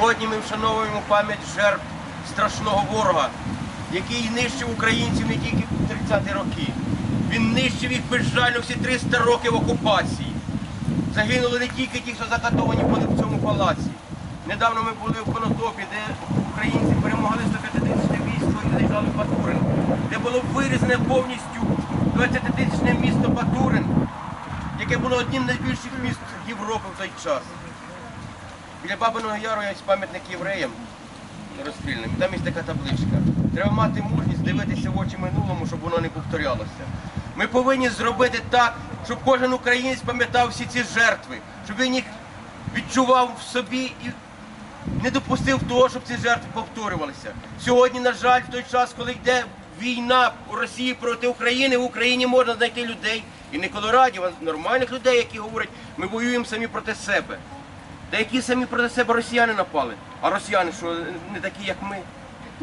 Сьогодні ми вшановуємо пам'ять жертв страшного ворога, який нищив українців не тільки в 30-ті роки. Він нищив їх безжально всі 300 років окупації. Загинули не тільки ті, хто закатовані були в цьому палаці. Недавно ми були в Конотопі, де українці перемогли 150-тисячне військо і заїжджали Батурин, де було вирізане повністю 20-тисячне місто Батурин, яке було одним з найбільших міст Європи в той час. Біля Бабиного Яру є пам'ятник євреям розстріляним. Там є така табличка. Треба мати мужність дивитися в очі минулому, щоб воно не повторялося. Ми повинні зробити так, щоб кожен українець пам'ятав всі ці жертви, щоб він їх відчував в собі і не допустив того, щоб ці жертви повторювалися. Сьогодні, на жаль, в той час, коли йде війна у Росії проти України, в Україні можна знайти людей, і не колорадів, а нормальних людей, які говорять, ми воюємо самі проти себе. Та які самі проти себе росіяни напали. А росіяни що не такі, як ми?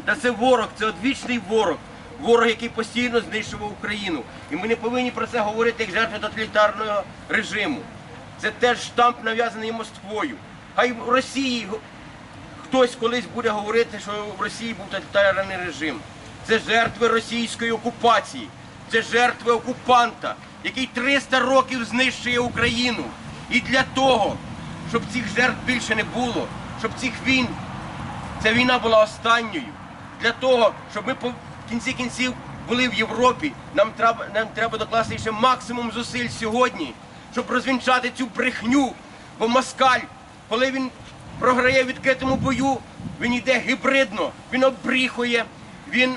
Та це ворог, це одвічний ворог. Ворог, який постійно знищував Україну. І ми не повинні про це говорити як жертви тоталітарного режиму. Це теж штамп нав'язаний Москвою. Хай в Росії хтось колись буде говорити, що в Росії був тоталітарний режим. Це жертви російської окупації, це жертви окупанта, який 300 років знищує Україну. І для того, щоб цих жертв більше не було, щоб цих війн, ця війна була останньою. Для того, щоб ми в кінці кінців були в Європі, нам треба, нам треба докласти ще максимум зусиль сьогодні, щоб розвінчати цю брехню. Бо москаль, коли він програє в відкритому бою, він йде гібридно, він обріхує, він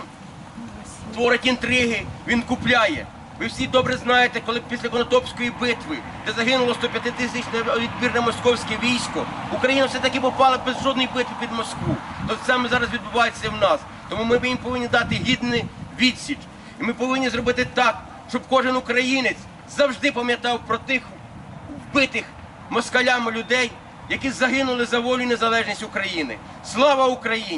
творить інтриги, він купляє. Ви всі добре знаєте, коли після Конотопської битви, де загинуло 105 тисячне відбірне московське військо, Україна все-таки попала без жодної битви під Москву. То саме зараз відбувається в нас. Тому ми їм повинні дати гідний відсіч. І ми повинні зробити так, щоб кожен українець завжди пам'ятав про тих вбитих москалями людей, які загинули за волю і незалежність України. Слава Україні!